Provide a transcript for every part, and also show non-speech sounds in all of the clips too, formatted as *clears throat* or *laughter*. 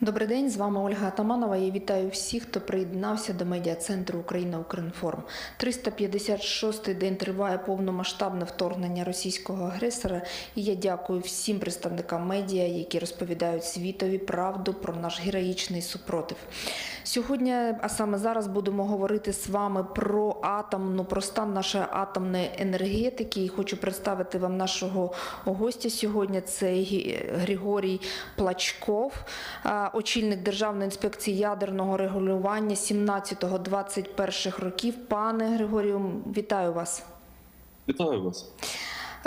Добрий день, з вами Ольга Атаманова. Я вітаю всіх, хто приєднався до медіа-центру Україна Укрінформ. 356-й день триває повномасштабне вторгнення російського агресора. І я дякую всім представникам медіа, які розповідають світові правду про наш героїчний супротив. Сьогодні, а саме зараз, будемо говорити з вами про атомну, про стан нашої атомної енергетики. І хочу представити вам нашого гостя сьогодні. Це Григорій Плачков, очільник Державної інспекції ядерного регулювання 17-21 років. Пане Григорію, вітаю вас. Вітаю вас.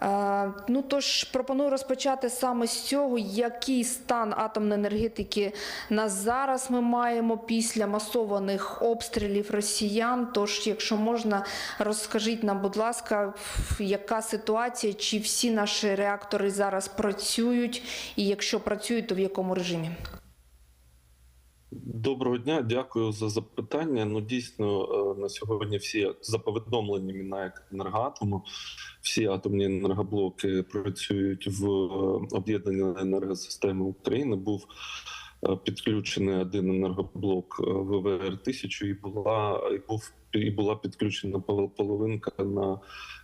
Е, Ну тож пропоную розпочати саме з цього, який стан атомної енергетики на зараз ми маємо після масованих обстрілів росіян. Тож, якщо можна, розкажіть нам, будь ласка, яка ситуація, чи всі наші реактори зараз працюють, і якщо працюють, то в якому режимі? Доброго дня, дякую за запитання. Ну дійсно е, на сьогодні всі за повідомленнями на енергоатому, всі атомні енергоблоки працюють в е, об'єднаній енергосистеми України. Був е, підключений один енергоблок ВВР 1000 і була і був і була підключена пол- половинка на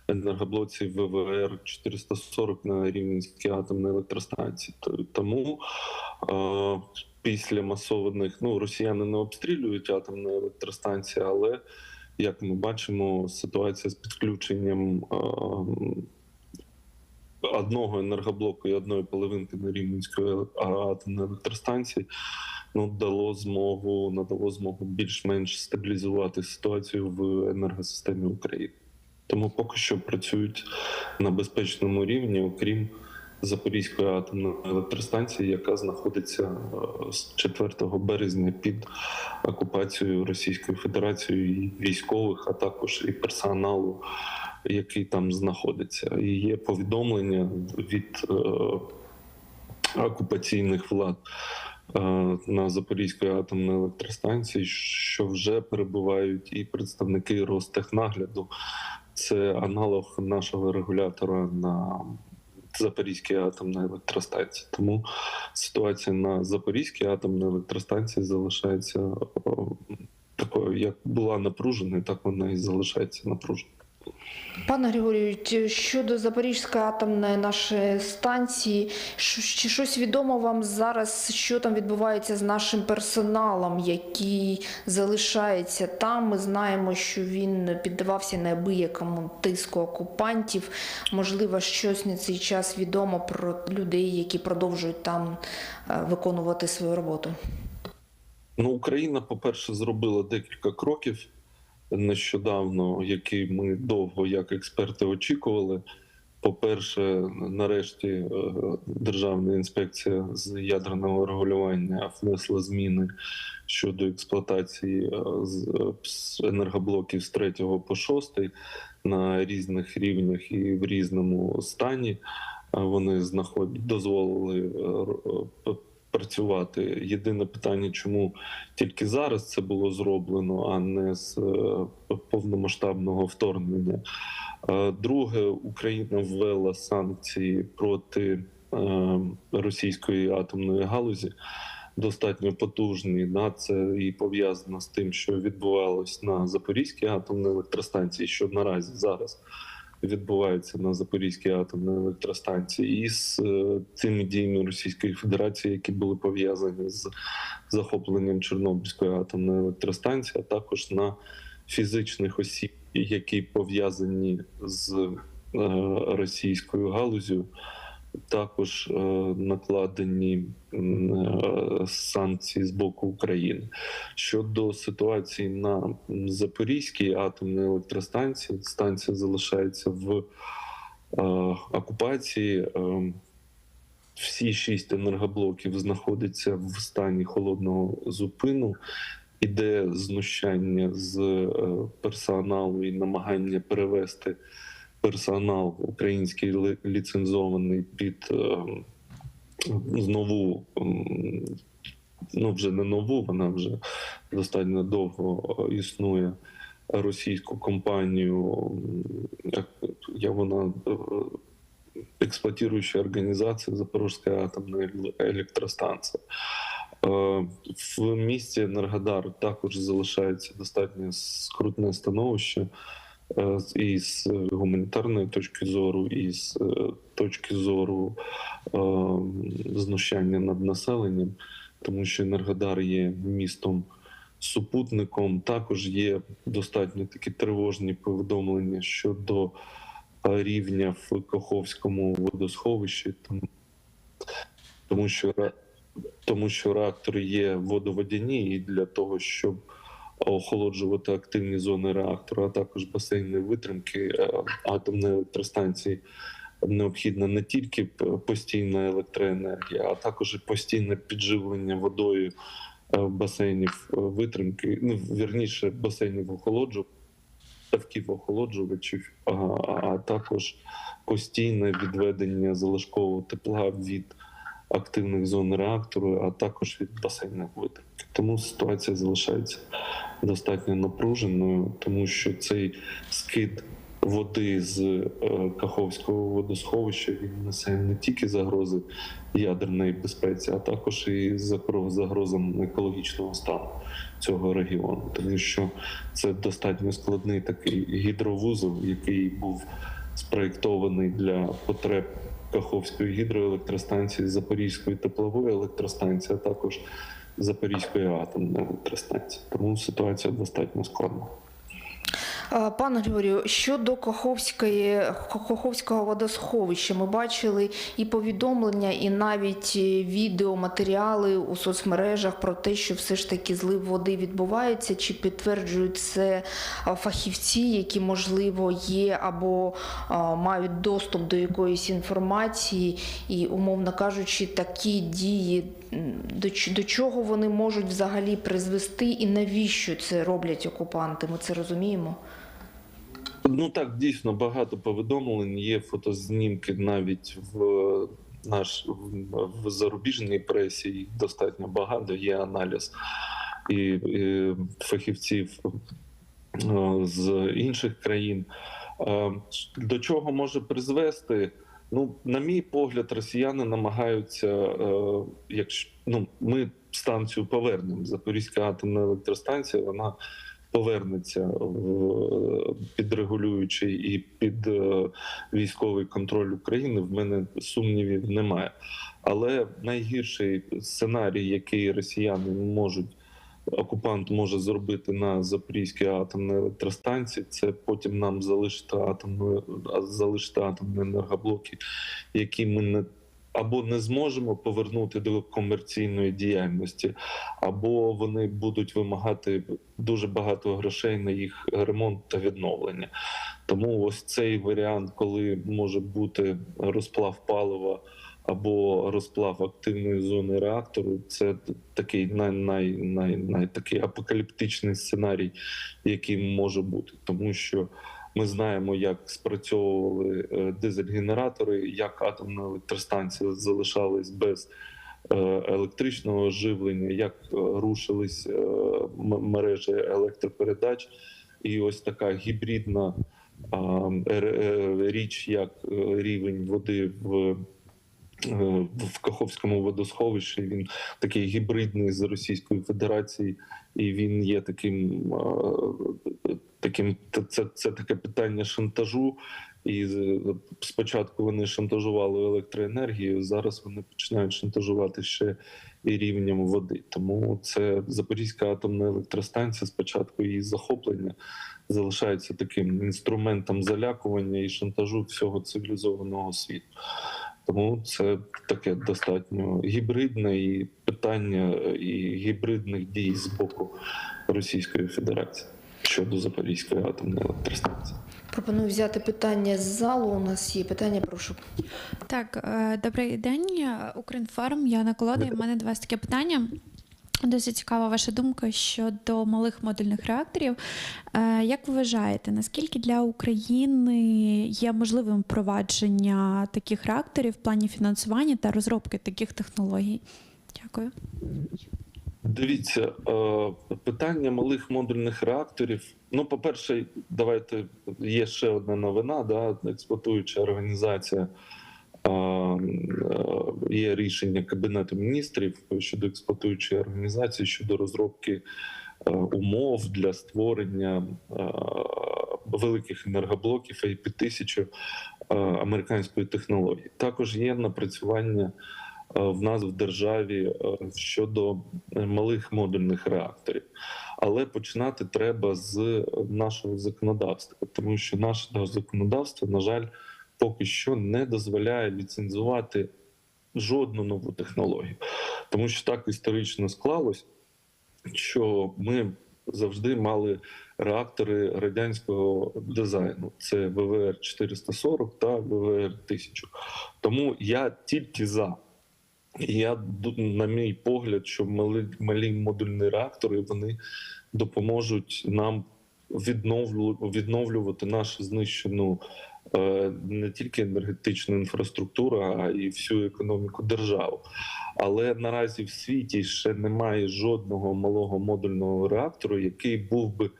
енергоблоці ВВР 440 на Рівненській атомній електростанції. Тому після масованих ну росіяни не обстрілюють атомні електростанції, але як ми бачимо, ситуація з підключенням е, одного енергоблоку і одної половинки на Рівненської атомної електростанції ну дало змогу надало змогу більш-менш стабілізувати ситуацію в енергосистемі України. Тому поки що працюють на безпечному рівні, окрім Запорізької атомної електростанції, яка знаходиться е, з 4 березня під окупацією Російської Федерації і військових, а також і персоналу, який там знаходиться. І є повідомлення від е, окупаційних влад е, на Запорізької атомній електростанції, що вже перебувають і представники Ростехнагляду. Це аналог нашого регулятора на Запорізькій атомної електростанції. Тому ситуація на Запорізькій атомній електростанції залишається такою, як була напруженою, так вона і залишається напруженою. Пане Григорію, щодо Запорізької атомної нашої станції, чи щось відомо вам зараз, що там відбувається з нашим персоналом, який залишається там? Ми знаємо, що він піддавався неабиякому тиску окупантів. Можливо, щось на цей час відомо про людей, які продовжують там е, виконувати свою роботу. Ну, Україна, по-перше, зробила декілька кроків нещодавно, які ми довго як експерти очікували. По-перше, нарешті е, Державна інспекція з ядерного регулювання внесла зміни щодо експлуатації е, з е, енергоблоків з 3 по 6 на різних рівнях і в різному стані. Вони знаходять, дозволили е, е, працювати. Єдине питання, чому тільки зараз це було зроблено, а не з е, повномасштабного вторгнення. Е, Друге, Україна ввела санкції проти е, російської атомної галузі. Достатньо потужні, да, це і пов'язано з тим, що відбувалось на Запорізькій атомній електростанції, що наразі зараз відбувається на Запорізькій атомній електростанції, і з е, цими діями Російської Федерації, які були пов'язані з захопленням Чорнобильської атомної електростанції, а також на фізичних осіб, які пов'язані з е, російською галузю. Також е, накладені е, санкції з боку України щодо ситуації на Запорізькій атомній електростанції. Станція залишається в е, окупації. Всі шість енергоблоків знаходяться в стані холодного зупину. Іде знущання з персоналу і намагання перевести персонал український ліцензований під е, нову, ну вже не нову, вона вже достатньо довго е, існує російську компанію, як я вона е, експлуатирующая организация Запорожская атомная электростанция. В місті Енергодар також залишається достатньо скрутне становище е, і з гуманітарної точки зору, і з е, точки зору е, знущання над населенням, тому що Енергодар є містом супутником. Також є достатньо такі тривожні повідомлення щодо е, рівня в Каховському водосховищі, тому, тому що тому що реактори є водоводяні, і для того, щоб охолоджувати активні зони реактора, а також басейни витримки е, атомної електростанції. Необхідна не тільки постійна електроенергія, а також і постійне підживлення водою е, басейнів е, витримки, ну вірніше басейнів охолоджувачів, ставків охолоджувачів, а також постійне відведення залишкового тепла від активних зон реактору, а також від басейних витримки. Тому ситуація залишається достатньо напруженою, тому що цей скид води з е, Каховського водосховища він несе не тільки загрози ядерної безпеці, а також і загрозам екологічного стану цього регіону, тому що це достатньо складний такий гідровузол, який був спроєктований для потреб Каховської гідроелектростанції, Запорізької теплової електростанції, а також Запорізької атомної електростанції. Тому ситуація достатньо складна. Пане Григорію, щодо Каховської, Каховського водосховища, ми бачили і повідомлення, і навіть е, відеоматеріали у соцмережах про те, що все ж таки злив води відбувається. Чи підтверджують це фахівці, які можливо є або мають доступ до якоїсь інформації, і, умовно кажучи, такі дії до, до чого вони можуть взагалі призвести, і навіщо це роблять окупанти? Ми це розуміємо. Ну так, дійсно багато повідомлень. Є фотознімки навіть в наш в, зарубіжній пресі. Достатньо багато. Є аналіз і, і фахівців е, з інших країн. Е, До чого може призвести? Ну, на мій погляд, росіяни намагаються, е, якщо ну ми станцію повернемо. Запорізька атомна електростанція, вона повернеться в підрегулюючий і під е, військовий контроль України. В мене сумнівів немає. Але найгірший сценарій, який росіяни можуть. Окупант може зробити на Запорізькій атомній електростанції, це потім нам залишити атомну залишити атомні енергоблоки, які ми не або не зможемо повернути до комерційної діяльності, або вони будуть вимагати дуже багато грошей на їх ремонт та відновлення. Тому ось цей варіант, коли може бути розплав палива або розплав активної зони реактору, це такий най, най, най, най такий апокаліптичний сценарій, який може бути, тому що. Ми знаємо, як спрацьовували е, дизель-генератори, як атомна електростанція залишались без е, електричного живлення, як е, рушились мережі електропередач, і ось така гібридна річ, як рівень води в. В Каховському водосховищі він такий гібридний з Російської Федерації, і він є таким таким це, це, таке питання шантажу. І спочатку вони шантажували електроенергією, зараз вони починають шантажувати ще і рівнем води. Тому це Запорізька атомна електростанція, спочатку її захоплення залишається таким інструментом залякування і шантажу всього цивілізованого світу. Тому це таке достатньо гібридне і питання і гібридних дій з боку Російської Федерації щодо Запорізької атомної електростанції. Пропоную взяти питання з залу. У нас є питання, прошу. Так, е, добрий день, Укрінформ. Я на колоді. У мене до вас таке питання. Дуже цікава ваша думка щодо малих модульних реакторів. Е, Як ви вважаєте, наскільки для України є можливим впровадження таких реакторів в плані фінансування та розробки таких технологій? Дякую. Дивіться, е, питання малих модульних реакторів. Ну, по-перше, давайте є ще одна новина. Да, експлуатуюча організація е, є рішення Кабінету міністрів щодо експлуатуючої організації щодо розробки е, умов для створення е, великих енергоблоків IP-1000 е, американської технології. Також є напрацювання е, в нас в державі е, щодо е, малих модульних реакторів. Але починати треба з нашого законодавства, тому що наше законодавство, на жаль, поки що не дозволяє ліцензувати жодну нову технологію, тому що так історично склалось, що ми завжди мали реактори радянського дизайну: це ВВР 440 та ВВР 1000. Тому я тільки за. Я на мій погляд, що малі, малі модульні реактори вони допоможуть нам відновлю, відновлювати нашу знищену е, не тільки енергетичну інфраструктуру, а і всю економіку держави. Але наразі в світі ще немає жодного малого модульного реактору, який був би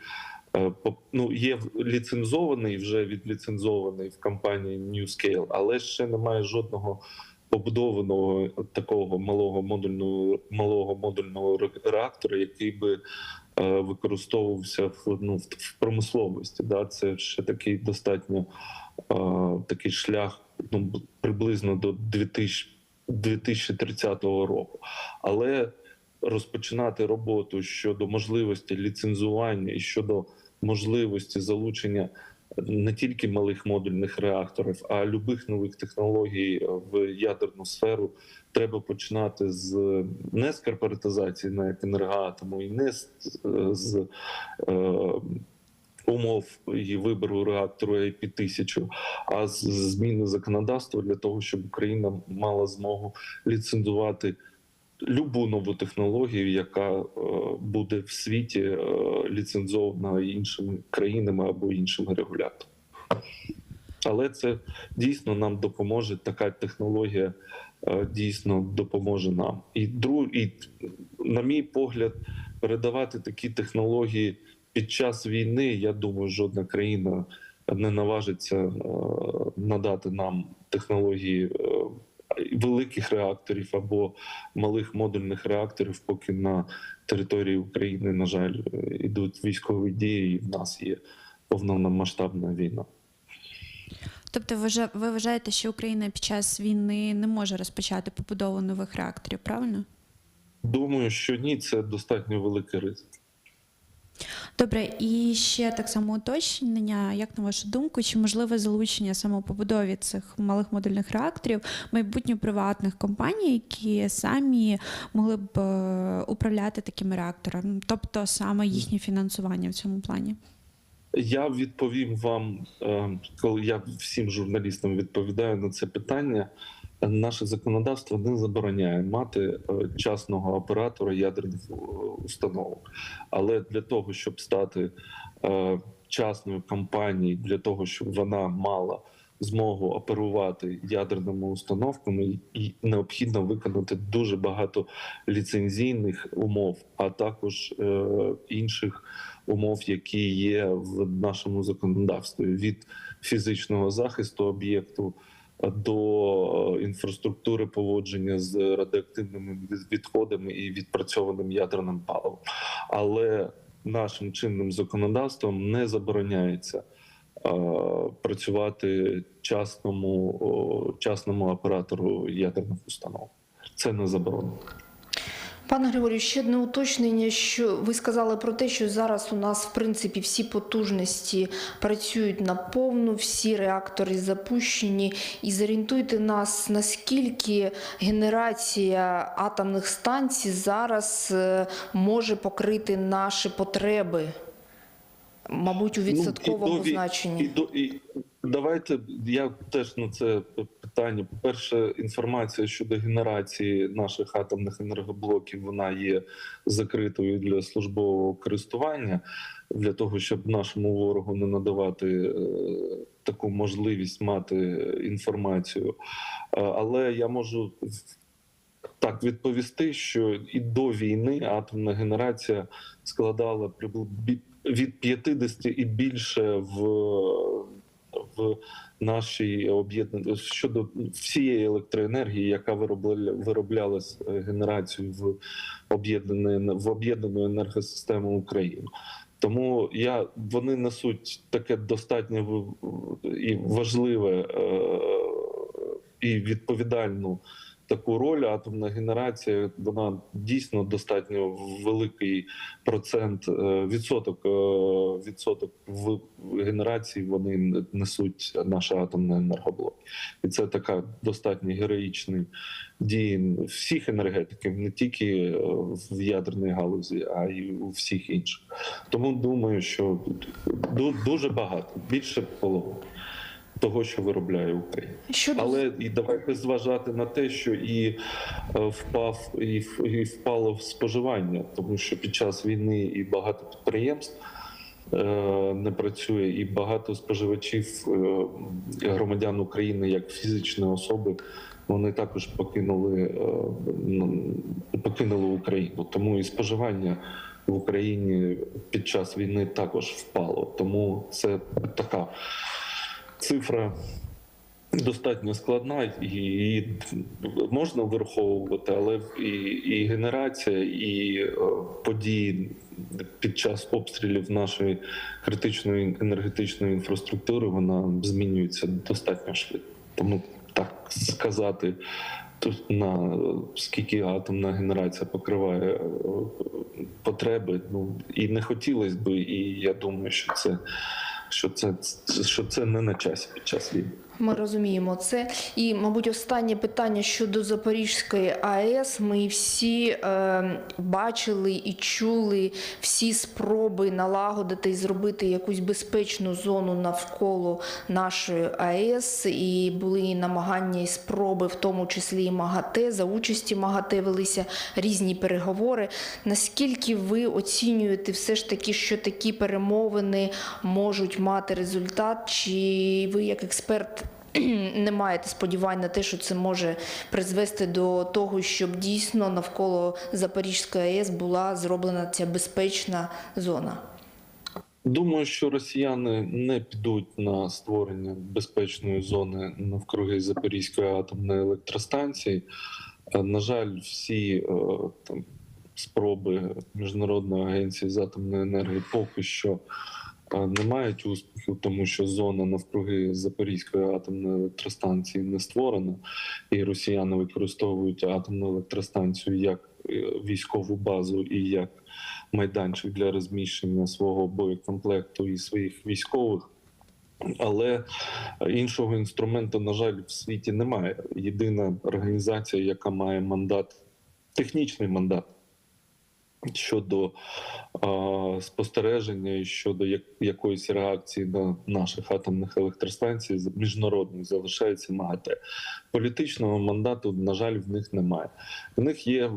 е, ну, є ліцензований, вже відліцензований в компанії NewScale, але ще немає жодного побудованого такого малого модульного малого модульного реактора, який би е, використовувався в, ну, в, промисловості. Да? Це ще такий достатньо е, такий шлях ну, приблизно до 2000, 2030 року. Але розпочинати роботу щодо можливості ліцензування і щодо можливості залучення не тільки малих модульних реакторів, а любих нових технологій в ядерну сферу. Треба починати з не з корпоратизації на енергоатому і не з, з е, умов і вибору реактору IP-1000, а з зміни законодавства для того, щоб Україна мала змогу ліцензувати любу нову технологію, яка е, буде в світі е, ліцензована іншими країнами або іншими регуляторами. Але це дійсно нам допоможе. Така технологія е, дійсно допоможе нам. І друг, і на мій погляд, передавати такі технології під час війни, я думаю, жодна країна не наважиться надати нам технології великих реакторів або малих модульних реакторів, поки на території України, на жаль, ідуть військові дії, і в нас є повномасштабна війна. Тобто, ви вважаєте, що Україна під час війни не може розпочати побудову нових реакторів, правильно? Думаю, що ні, це достатньо великий ризик. Добре, і ще так само уточнення, як на вашу думку, чи можливе залучення саме у побудові цих малих модульних реакторів майбутньо приватних компаній, які самі могли б е, управляти такими реакторами, тобто саме їхнє фінансування в цьому плані? Я відповім вам, е, коли я всім журналістам відповідаю на це питання. Наше законодавство не забороняє мати е, частного оператора ядерних е, установок. Але для того, щоб стати е, частною компанією, для того, щоб вона мала змогу оперувати ядерними установками, і необхідно виконати дуже багато ліцензійних умов, а також інших умов, які є в нашому законодавстві від фізичного захисту об'єкту до інфраструктури поводження з радіоактивними відходами і відпрацьованим ядерним паливом. Але нашим чинним законодавством не забороняється е, працювати частному, частному оператору ядерних установ. Це не заборонено. Пане Григорію, ще одне уточнення, що ви сказали про те, що зараз у нас в принципі всі потужності працюють на повну, всі реактори запущені. І зорієнтуйте нас, наскільки генерація атомних станцій зараз е, може покрити наші потреби, мабуть, у відсотковому Ну, і значенні. І, і давайте я теж на це питання. По-перше, інформація щодо генерації наших атомних енергоблоків вона є закритою для службового користування, для того, щоб нашому ворогу не надавати е, таку можливість мати інформацію. Е, Але я можу так відповісти, що і до війни атомна генерація складала від 50 і більше в, в нашій об'єднані щодо всієї електроенергії, яка виробля, вироблялась е, генерацією в об'єднаної в об'єднану енергосистему України. Тому я вони несуть таке достатньо і важливе е, і відповідальну таку роль. Атомна генерація вона дійсно достатньо великий процент е, відсоток е, відсоток в генерації вони несуть наша атомна енергоблок. І це така достатньо героїчний дії всіх енергетиків, не тільки е, в ядерній галузі, а й у всіх інших. Тому думаю, що дуже багато, більше половини того, що виробляє Україна. Щодо Але і давайте зважати на те, що і е, впав і, і впало в споживання, тому що під час війни і багато підприємств е, не працює, і багато споживачів е, громадян України як фізичні особи. Вони також покинули, покинули Україну. Тому і споживання в Україні під час війни також впало. Тому це така цифра достатньо складна, і можна враховувати, але і, і генерація, і е, події під час обстрілів нашої критичної енергетичної інфраструктури вона змінюється достатньо швидко. Тому так сказати. Тут на скільки атомна генерація покриває е, потреби, ну і не хотілося би, і я думаю, що це що це що це не на часі під час війни. Ми розуміємо це. І, мабуть, останнє питання щодо Запорізької АЕС. Ми всі е, бачили і чули всі спроби налагодити і зробити якусь безпечну зону навколо нашої АЕС. І були і намагання і спроби, в тому числі і МАГАТЕ. За участі МАГАТЕ велися різні переговори. Наскільки ви оцінюєте все ж таки, що такі перемовини можуть мати результат? Чи ви як експерт? *clears throat* не маєте сподівань на те, що це може призвести до того, щоб дійсно навколо Запорізької АЕС була зроблена ця безпечна зона. Думаю, що росіяни не підуть на створення безпечної зони навкруги Запорізької атомної електростанції. Е, На жаль, всі е, там спроби міжнародної агенції з атомної енергії поки що не мають успіху, тому що зона навкруги Запорізької атомної електростанції не створена, і росіяни використовують атомну електростанцію як е, військову базу і як майданчик для розміщення свого боєкомплекту і своїх військових. Але іншого інструменту, на жаль, в світі немає. Єдина організація, яка має мандат, технічний мандат щодо а, спостереження і щодо як, якоїсь реакції на наших атомних електростанцій міжнародних залишається МАГАТЕ. Політичного мандату, на жаль, в них немає. В них є е,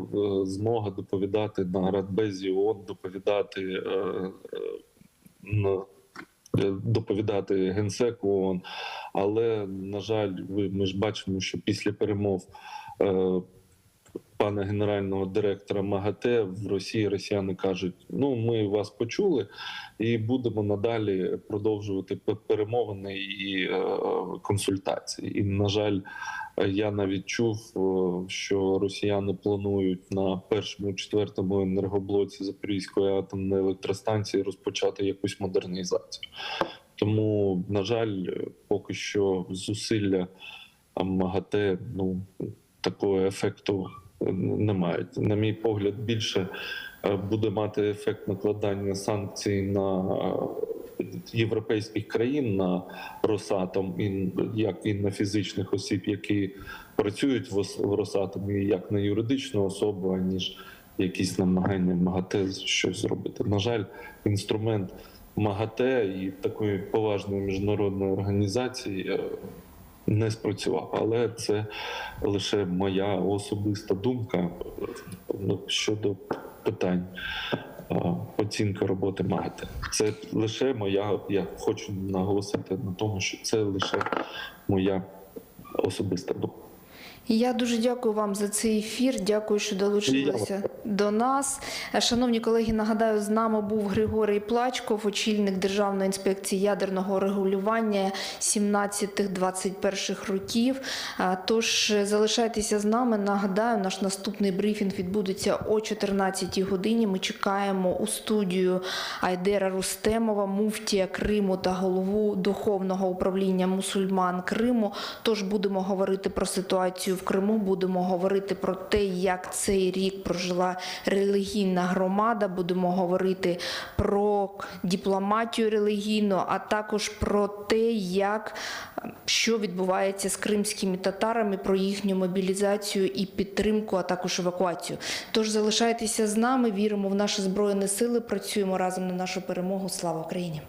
змога доповідати на Радбезі ООН, доповідати е, е, на е, доповідати генсеку ООН. Але на жаль, ви ми ж бачимо, що після перемов е, пана генерального директора МАГАТЕ в Росії росіяни кажуть: ну ми вас почули і будемо надалі продовжувати перемовини і е, консультації. І на жаль, я навіть чув, е, що росіяни планують на першому четвертому енергоблоці Запорізької атомної електростанції розпочати якусь модернізацію. Тому, на жаль, поки що зусилля МАГАТЕ ну такого ефекту не мають. На мій погляд, більше е, буде мати ефект накладання санкцій на е, європейських країн на Росатом, і як і на фізичних осіб, які працюють в Ос- в Росатомі, як на юридичну особу, аніж якісь намагання МАГАТЕ щось зробити. На жаль, інструмент МАГАТЕ і такої поважної міжнародної організації е, не спрацював. Але це лише моя особиста думка е, щодо питань оцінки роботи Мати Це лише моя. Я хочу наголосити на тому, що це лише моя особиста думка. Я дуже дякую вам за цей ефір. Дякую, що долучилися до нас. Шановні колеги, нагадаю, з нами був Григорій Плачков, очільник Державної інспекції ядерного регулювання 17-21 років. Тож е, залишайтеся з нами. Нагадаю, наш наступний брифінг відбудеться о 14-й годині. Ми чекаємо у студію Айдера Рустемова, муфтія Криму та голову духовного управління мусульман Криму. Тож будемо говорити про ситуацію в Криму, будемо говорити про те, як цей рік прожила релігійна громада. Будемо говорити про дипломатію релігійну, а також про те, як що відбувається з кримськими татарами, про їхню мобілізацію і підтримку, а також евакуацію. Тож залишайтеся з нами, віримо в наші збройні сили, працюємо разом на нашу перемогу. Слава Україні!